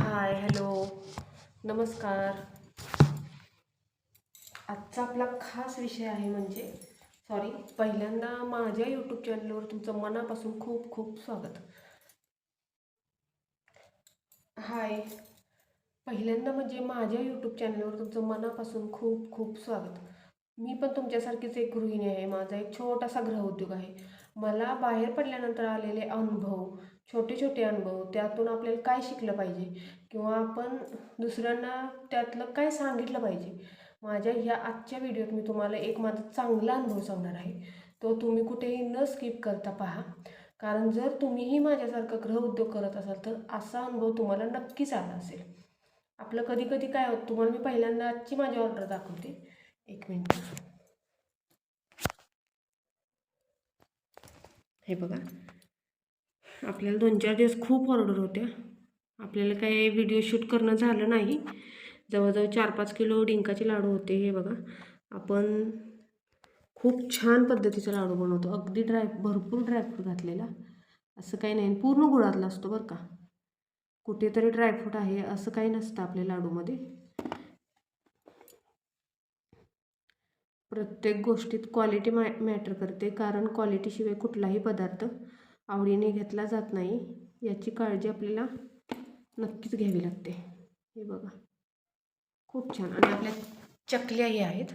Hi hello. नमस्कार. आजचा आपला खास विषय आहे म्हणजे सॉरी पहिल्यांदा माझ्या यूट्यूब चॅनलवर तुमचं मनापासून खूप खूप स्वागत. हाय. पहिल्यांदा म्हणजे माझ्या यूट्यूब चॅनलवर तुमचं मनापासून खूप खूप स्वागत. मी पण तुमच्यासारखीच एक गृहिणी आहे. माझा एक छोटासा गृहउद्योग आहे. मला बाहेर पडल्यानंतर आलेले अनुभव छोटे छोटे अनुभव त्यातून आपल्याला काय शिकलं पाहिजे? किंवा आपण दुसऱ्यांना त्यातलं काय सांगितलं पाहिजे? माझ्या ह्या आजच्या व्हिडिओत मी तुम्हाला एक माझा चांगला अनुभव सांगणार आहे. तो तुम्ही कुठेही न स्किप करता पहा. कारण जर तुम्हीही माझ्यासारखा गृहउद्योग करत असाल तर असा अनुभव तुम्हाला नक्कीच आला असेल. आपलं कधी कधी काय होतं तुम्हाला मी पहिल्यांदा आजची माझी ऑर्डर दाखवते. एक मिनिट हे बघा. आपल्याला दोन चार दिवस खूप ऑर्डर होत्या. आपल्याला काही व्हिडिओ शूट करणं झालं नाही. जवळजवळ चार पाच किलो डिंकाचे लाडू होते हे बघा. आपण खूप छान पद्धतीचा लाडू बनवतो. अगदी ड्राय भरपूर ड्रायफ्रूट घातलेला. असं काही नाही. पूर्ण गुळातला असतो बरं का. कुठेतरी ड्रायफ्रूट आहे. असं काही नसतं आपल्या लाडूमध्ये. प्रत्येक गोष्टीत क्वालिटी मॅ मॅटर करते. कारण क्वालिटीशिवाय कुठलाही पदार्थ आवडीने घेतला जात नाही. याची काळजी आपल्याला नक्कीच घ्यावी लागते. हे बघा. खूप छान. आणि आपल्या चकल्याही आहेत.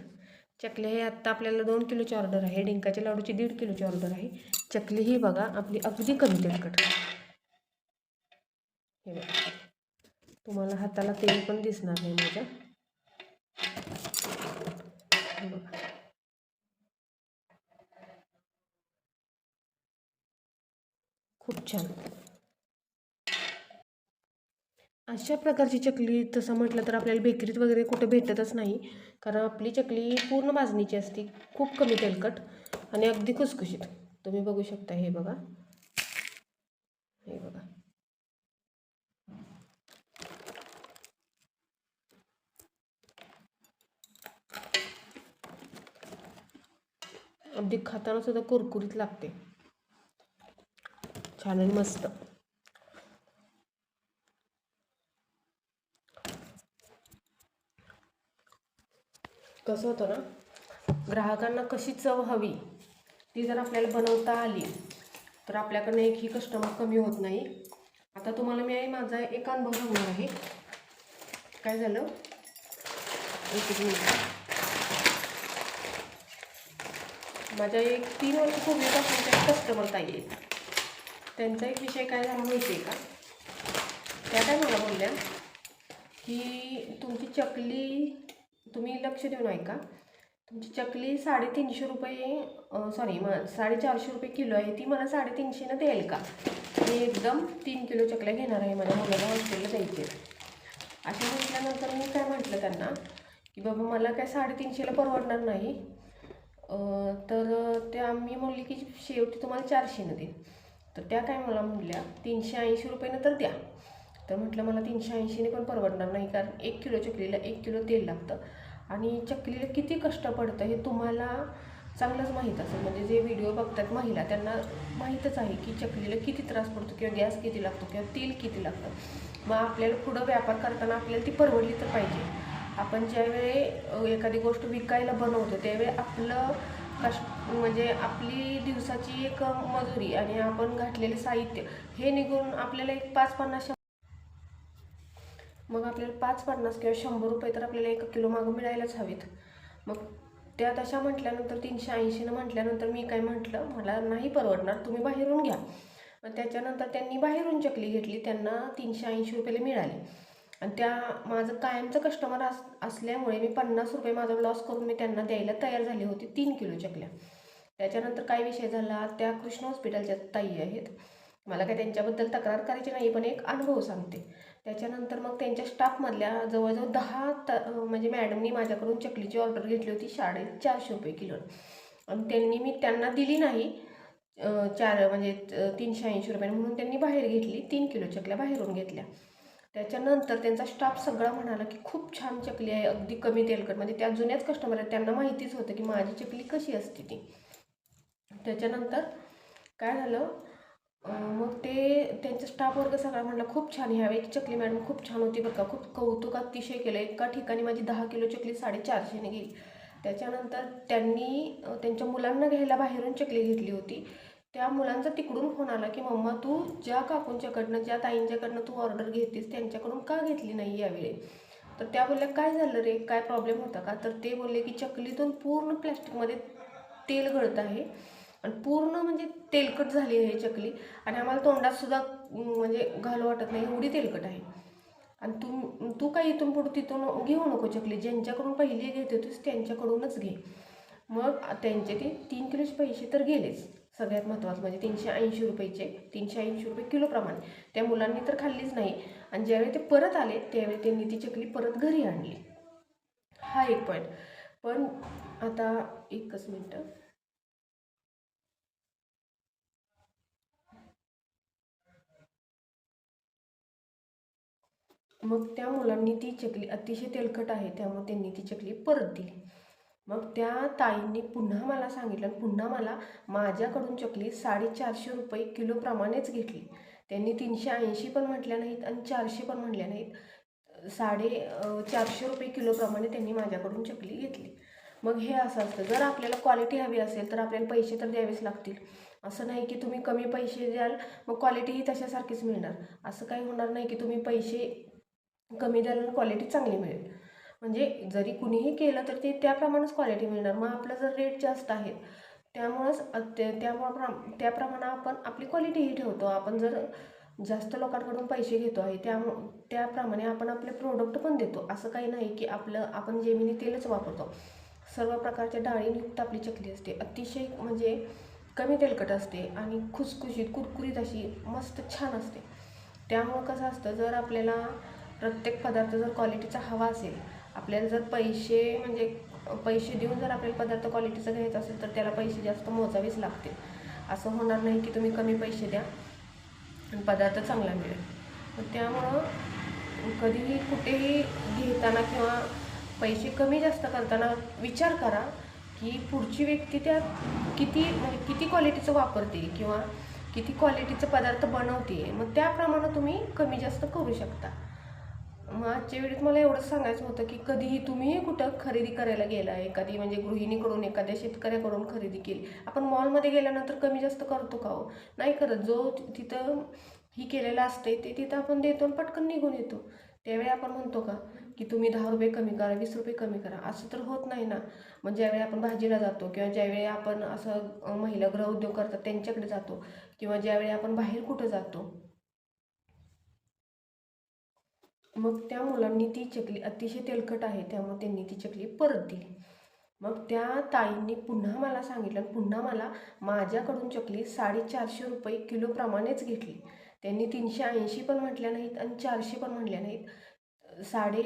चकल्या हे आत्ता आपल्याला दोन किलोची ऑर्डर आहे. डिंकाच्या लाडूची दीड किलोची ऑर्डर आहे. चकली ही बघा आपली अगदी कमी तेलकट हे बघा. तुम्हाला हाताला तेल पण दिसणार नाही माझ्या हे बघा खूप छान. अशा प्रकारची चकली तसं म्हटलं तर आपल्याला बेकरीत वगैरे कुठं भेटतच नाही. कारण आपली चकली पूर्ण भाजणीची असते. खूप कमी तेलकट आणि अगदी खुसखुशीत. तुम्ही बघू शकता हे बघा. हे बघा. अगदी खाताना सुद्धा कुरकुरीत लागते. छान आणि मस्त. कसं होतं ना ग्राहकांना कशी चव हवी ती जर आपल्याला बनवता आली तर आपल्याकडनं एकही कस्टमर कमी होत नाही. आता तुम्हाला मी माझा एक अनुभव सांगणार आहे. काय झालं? एक मिनिट. माझ्या एक तीन वर्षापूर्वीपासून त्या कस्टमर ताई आहेत. त्यांचा एक विषय काय झाला माहिती आहे का? त्या काय मला बोलल्या की तुमची चकली तुम्ही लक्ष देऊन ऐका तुमची चकली साडेतीनशे रुपये सॉरी म साडेचारशे रुपये किलो आहे. ती मला साडेतीनशेनं द्याल का? मी एकदम तीन किलो चकल्या घेणार आहे. माझ्या मुलाला हॉस्टेलला द्यायचे असे म्हटल्यानंतर मी काय म्हटलं त्यांना की बाबा मला काय साडेतीनशेला परवडणार नाही. तर त्या मी म्हणली की शेवटी तुम्हाला चारशेनं देईन. तर त्या काय मला म्हटल्या तीनशे ऐंशी रुपयानं तर द्या. तर म्हटलं मला तीनशे ऐंशीने पण परवडणार नाही कारण एक किलो चकलीला एक किलो तेल लागतं. आणि चकलीला किती कष्ट पडतं हे तुम्हाला चांगलंच माहीत असेल. म्हणजे जे व्हिडिओ बघतात महिला त्यांना माहीतच आहे की चकलीला किती त्रास पडतो किंवा गॅस किती लागतो किंवा तेल किती लागतं. मग आपल्याला पुढं व्यापार करताना आपल्याला ती परवडली तर पाहिजे. आपण ज्यावेळी एखादी गोष्ट विकायला बनवतो त्यावेळी आपलं कष्ट म्हणजे आपली दिवसाची एक मजुरी आणि आपण घातलेले साहित्य हे निघून आपल्याला एक पाच पन्नास मग आपल्याला पाच पन्नास किंवा शंभर रुपये तर आपल्याला एक किलो मागं मिळायलाच हवेत. मग त्या तशा म्हटल्यानंतर तीनशे ऐंशीनं म्हटल्यानंतर मी काय म्हटलं मला नाही परवडणार तुम्ही बाहेरून घ्या. मग त्याच्यानंतर त्यांनी बाहेरून चकली घेतली त्यांना तीनशे ऐंशी रुपयाला मिळाले. आणि त्या माझं कायमचं कस्टमर अस असल्यामुळे मी पन्नास रुपये माझा लॉस करून मी त्यांना द्यायला तयार झाली होती तीन किलो चकल्या. त्याच्यानंतर काय विषय झाला? त्या कृष्ण हॉस्पिटलच्या ताई आहेत. मला काय त्यांच्याबद्दल तक्रार करायची नाही पण एक अनुभव सांगते. त्याच्यानंतर मग त्यांच्या स्टाफमधल्या जवळजवळ दहा त म्हणजे मॅडमनी माझ्याकडून चकलीची ऑर्डर घेतली होती साडे चारशे रुपये किलो. आणि त्यांनी मी त्यांना दिली नाही. चार म्हणजे तीनशे ऐंशी रुपये म्हणून त्यांनी बाहेर घेतली तीन किलो चकल्या बाहेरून घेतल्या. त्याच्यानंतर त्यांचा स्टाफ सगळा म्हणाला की खूप छान चकली आहे अगदी कमी तेलकट. म्हणजे त्या जुन्याच कस्टमर आहेत त्यांना माहितीच होतं की माझी चकली कशी असते ती. त्याच्यानंतर काय झालं? मग ते त्यांचा स्टाफ वर्ग सगळा म्हणला खूप छान ह्यावेळी चकली मॅडम खूप छान होती बरं का खूप कौतुक अतिशय केलं. एका ठिकाणी माझी दहा किलो चकली साडेचारशेने गेली. त्याच्यानंतर त्यांनी त्यांच्या मुलांना घ्यायला बाहेरून चकली घेतली होती. त्या मुलांचा तिकडून फोन आला की मम्मा तू ज्या काकूंच्याकडनं ज्या ताईंच्याकडनं तू ऑर्डर घेतेस त्यांच्याकडून का घेतली नाही यावेळी? तर त्या बोलल्या काय झालं रे? काय प्रॉब्लेम होता का? तर ते बोलले की चकलीतून पूर्ण प्लॅस्टिकमध्ये तेल गळत आहे. आणि पूर्ण म्हणजे तेलकट झाली आहे चकली. आणि आम्हाला तोंडात सुद्धा म्हणजे घालू वाटत नाही एवढी तेलकट आहे. आणि तू तू काय इथून पुढे तिथून घेऊ नको चकली. ज्यांच्याकडून पहिली घेत होतीस त्यांच्याकडूनच घे. मग त्यांचे ते तीन किलोचे पैसे तर गेलेच. सगळ्यात महत्त्वाचं म्हणजे तीनशे ऐंशी रुपयेचे तीनशे ऐंशी रुपये किलोप्रमाणे त्या मुलांनी तर खाल्लीच नाही. आणि ज्यावेळी ते परत आले त्यावेळी त्यांनी ती चकली परत घरी आणली. हा एक पॉईंट पण आता एकच मिनटं. मग त्या मुलांनी ती चकली अतिशय तेलकट आहे त्यामुळे त्यांनी ती चकली परत दिली. मग त्या ताईंनी पुन्हा मला सांगितलं आणि पुन्हा मला माझ्याकडून चकली साडेचारशे रुपये किलोप्रमाणेच घेतली. त्यांनी तीनशे ऐंशी पण म्हटल्या नाहीत आणि चारशे पण म्हटल्या नाहीत. साडे चारशे रुपये किलोप्रमाणे त्यांनी माझ्याकडून चकली घेतली. मग हे असं असतं जर आपल्याला क्वालिटी हवी असेल तर आपल्याला पैसे तर द्यावेच लागतील. असं नाही की तुम्ही कमी पैसे द्याल मग क्वालिटीही तशासारखीच मिळणार. असं काही होणार नाही की तुम्ही पैसे कमी दराला क्वालिटी चांगली मिळेल. म्हणजे जरी कुणीही केलं तर ते त्याप्रमाणेच क्वालिटी मिळणार. मग आपलं जर रेट जास्त आहे त्यामुळंच अ- ते त्यामुळं त्याप्रमाणे आपण आपली क्वालिटीही ठेवतो. आपण जर जास्त लोकांकडून पैसे घेतो आहे त्यामु त्याप्रमाणे आपण आपले प्रोडक्ट पण देतो. असं काही नाही की आपलं आपण जेमिनी तेलच वापरतो. सर्व प्रकारच्या डाळींयुक्त आपली चकली असते. अतिशय म्हणजे कमी तेलकट असते आणि खुसखुशीत कुरकुरीत अशी मस्त छान असते. त्यामुळं कसं असतं जर आपल्याला प्रत्येक पदार्थ जर क्वालिटीचा हवा असेल आपल्याला जर पैसे म्हणजे पैसे देऊन जर आपल्याला पदार्थ क्वालिटीचा घ्यायचा असेल तर त्याला पैसे जास्त मोजावेच लागतील. असं होणार नाही की तुम्ही कमी पैसे द्या आणि पदार्थ चांगला मिळेल. मग त्यामुळं कधीही कुठेही घेताना किंवा पैसे कमी जास्त करताना विचार करा की पुढची व्यक्ती त्या किती म्हणजे किती क्वालिटीचं वापरते किंवा किती क्वालिटीचं पदार्थ बनवते मग त्याप्रमाणे तुम्ही कमी जास्त करू शकता. मग आजच्या वेळेत मला एवढंच सांगायचं होतं की कधीही तुम्हीही कुठं खरेदी करायला गेला एखादी म्हणजे गृहिणीकडून एखाद्या शेतकऱ्याकडून खरेदी केली. आपण मॉलमध्ये गेल्यानंतर कमी जास्त करतो का हो? नाही करत. जो तिथं ही केलेलं असते ते तिथं आपण देतो आणि पटकन निघून येतो. त्यावेळी आपण म्हणतो का की तुम्ही दहा रुपये कमी करा वीस रुपये कमी करा. असं तर होत नाही ना. मग ज्यावेळी आपण भाजीला जातो किंवा ज्यावेळी आपण असं महिला गृहउद्योग करतात त्यांच्याकडे जातो किंवा ज्यावेळी आपण बाहेर कुठं जातो मग त्या मुलांनी ती चकली अतिशय तेलकट आहे त्यामुळे त्यांनी ती चकली परत दिली. मग त्या ताईंनी पुन्हा मला सांगितलं आणि पुन्हा मला माझ्याकडून चकली साडेचारशे रुपये किलोप्रमाणेच घेतली. त्यांनी तीनशे ऐंशी पण म्हटल्या नाहीत आणि चारशे पण म्हटल्या नाहीत. साडे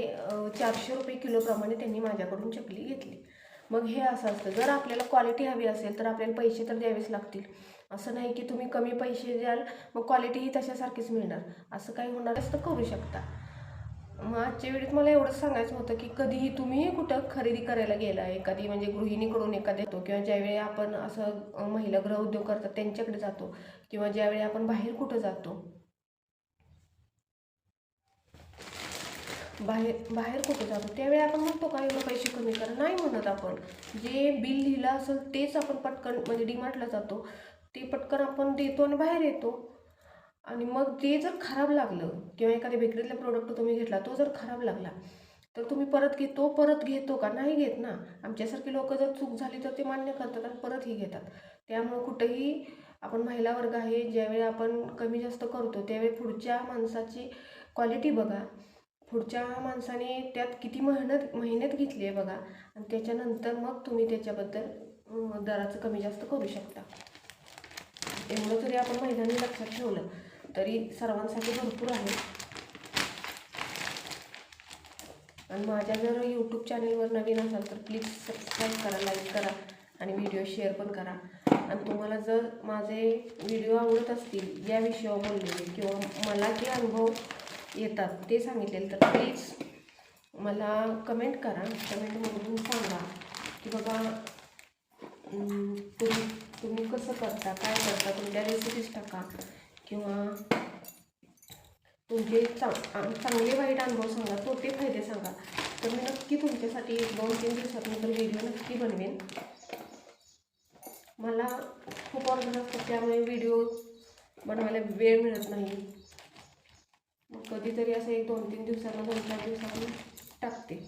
चारशे रुपये किलोप्रमाणे त्यांनी माझ्याकडून चकली घेतली. मग हे असं असतं जर आपल्याला क्वालिटी हवी असेल तर आपल्याला पैसे तर द्यावेच लागतील. असं नाही की तुम्ही कमी पैसे द्याल मग क्वालिटीही तशासारखीच मिळणार. असं काही होणार तर करू शकता. मग आजच्या वेळेत मला एवढंच सांगायचं होतं की कधीही तुम्हीही कुठं खरेदी करायला गेला एखादी म्हणजे गृहिणीकडून एखाद्या येतो किंवा ज्यावेळी आपण असं महिला गृह उद्योग करतात त्यांच्याकडे जातो किंवा ज्यावेळी आपण बाहेर कुठं जातो. बाहेर बाहेर कुठं जातो त्यावेळी आपण म्हणतो का एवढं पैसे कमी करा? नाही म्हणत आपण. जे बिल लिहिलं असेल तेच आपण पटकन म्हणजे डीमार्टला जातो ते पटकन आपण देतो आणि बाहेर येतो. आणि मग ते जर खराब लागलं किंवा एखाद्या बेकरीतला प्रोडक्ट तुम्ही घेतला तो जर खराब लागला तर तुम्ही परत घेतो परत घेतो का? नाही घेत ना. आमच्यासारखी लोक जर चूक झाली तर ते मान्य करतात आणि परतही घेतात. त्यामुळं कुठंही आपण महिला वर्ग आहे ज्यावेळी आपण कमी जास्त करतो त्यावेळी पुढच्या माणसाची क्वालिटी बघा. पुढच्या माणसाने त्यात किती मेहनत मेहनत घेतली आहे बघा. आणि त्याच्यानंतर मग तुम्ही त्याच्याबद्दल दराचं कमी जास्त करू शकता. एवढं जरी आपण महिलांनी लक्षात ठेवलं. तरी सर्वांसाठी भरपूर आहे. आणि माझ्या जर यूट्यूब चॅनेलवर नवीन असाल तर प्लीज सबस्क्राईब करा लाईक करा आणि व्हिडिओ शेअर पण करा. आणि तुम्हाला जर माझे व्हिडिओ आवडत असतील या विषयावर बोललेले किंवा मला जे अनुभव येतात ते सांगितलेले तर प्लीज मला कमेंट करा. कमेंटमधून सांगा की बाबा तुम्ही तुम्ही कसं करता काय करता तुमच्या रेसिपीज टाका. किंवा तुमचे चांग चांगले वाईट अनुभव सांगा तोटे फायदे सांगा. तर मी नक्की तुमच्यासाठी दोन तीन दिवसानंतर व्हिडिओ नक्की बनवेन. मला खूप ऑर्डर असतात त्यामुळे व्हिडिओ बनवायला वेळ मिळत नाही. मग कधीतरी असं एक दोन तीन दिवसाला दोन चार दिवसांनी टाकते.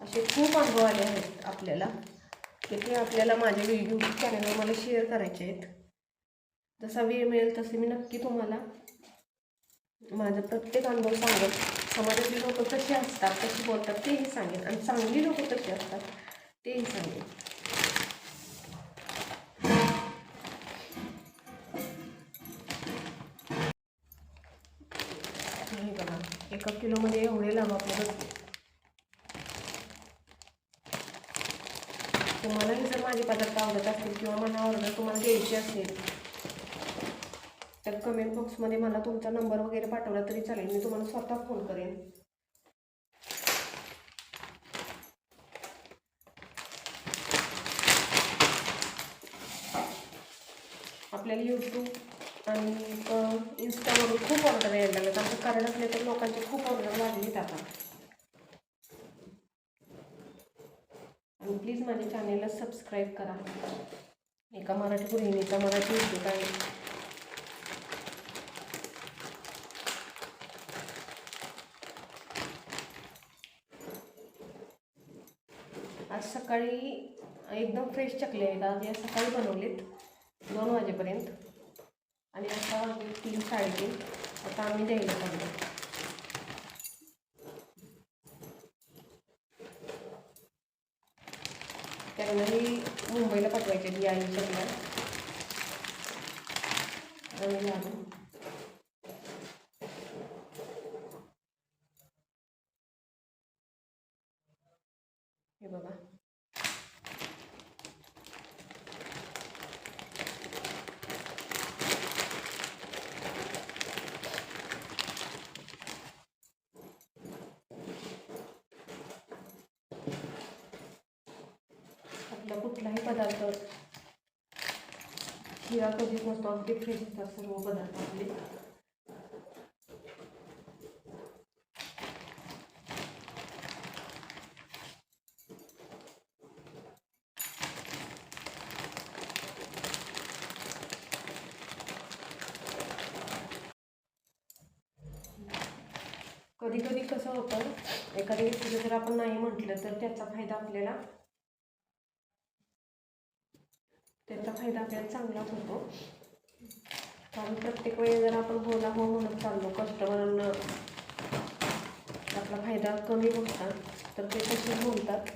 असे खूप अनुभव आले आहेत आपल्याला की ते आपल्याला माझ्या यूट्यूब चॅनलवर मला शेअर करायचे आहेत. जसा वेळ मिळेल तसे मी नक्की तुम्हाला माझा प्रत्येक अनुभव सांगेन. समाजातली लोक कशी असतात कशी बोलतात तेही सांगेन. आणि चांगली लोक कशी असतात तेही सांगेन. हे बघा एका किलोमध्ये एवढे लांब आपले बसते तुम्हालाही जर माझे पदार्थ आवडत असतील किंवा मला ऑर्डर तुम्हाला द्यायची असेल तर कमेंट बॉक्समध्ये मला तुमचा नंबर वगैरे पाठवला तरी चालेल. मी तुम्हाला स्वतः फोन करेन. आपल्याला यूट्यूब आणि इन्स्टावरून खूप ऑर्डर यायला लागल्यात. आमचं कारण असले तर लोकांचे खूप ऑर्डर लागलीत आता. आणि प्लीज माझ्या चॅनेलला सबस्क्राईब करा. एका मराठी गृहिणीचा मराठी उद्योग आहे. आज सकाळी एकदम फ्रेश चकले आहेत. आज या सकाळी बनवलेत. दोन वाजेपर्यंत. आणि आता वाजले तीन साडेतीन. आता आम्ही द्यायला चाललो. त्यांनाही मुंबईला पाठवायचे आहेत. या चकल्या आणि झालं हे बघा आपला कुठलाही पदार्थ. शिरा कधीच नसतो अगदी फ्रेश असतात सर्व पदार्थ आपले कधी कधी कसं होतं एखाद्या व्यक्तीला जर आपण नाही म्हटलं तर त्याचा फायदा आपल्याला त्याचा फायदा आपल्याला चांगलाच होतो. कारण प्रत्येक वेळी जर आपण हो बोला हो म्हणत चाललो कस्टमरांना आपला फायदा कमी बोलतात तर ते तसे बोलतात.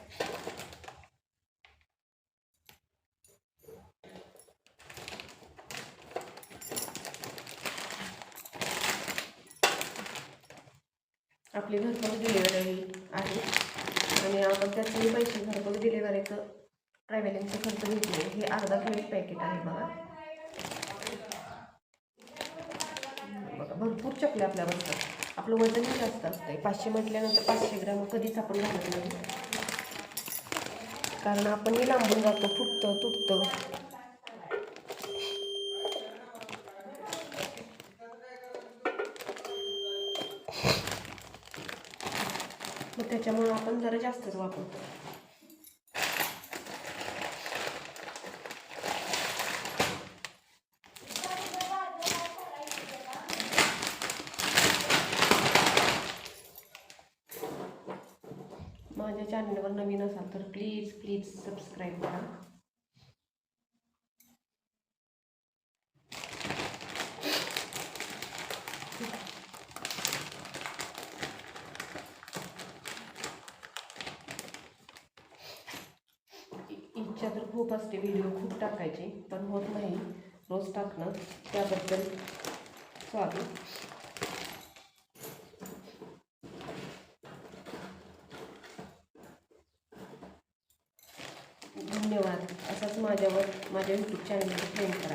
आपली घरपोच डिलिव्हरी आहे आणि आपण त्याचेही पैसे घरपोच डिलिव्हरीचं ट्रॅव्हलिंगचं खर्च घेतले. हे अर्धा किलो पॅकेट आहे बघा. बघा भरपूर चकले आपल्या बसतात आपलं वजनही जास्त असतं पाचशे म्हटल्यानंतर पाचशे ग्रॅम कधीच आपण घालत नाही. कारण आपण हे लांबून जातो फुटतं तुटतं. मग त्याच्यामुळं आपण जरा जास्तच वापरतो माझ्या चॅनलवर नवीन असाल तर प्लीज सबस्क्राईब करा इच्छा तर खूप असते व्हिडिओ खूप टाकायचे पण होत नाही. रोज टाकणं. त्याबद्दल सॉरी మధ్యాహ్నం కిచెన్ ఇక్కడ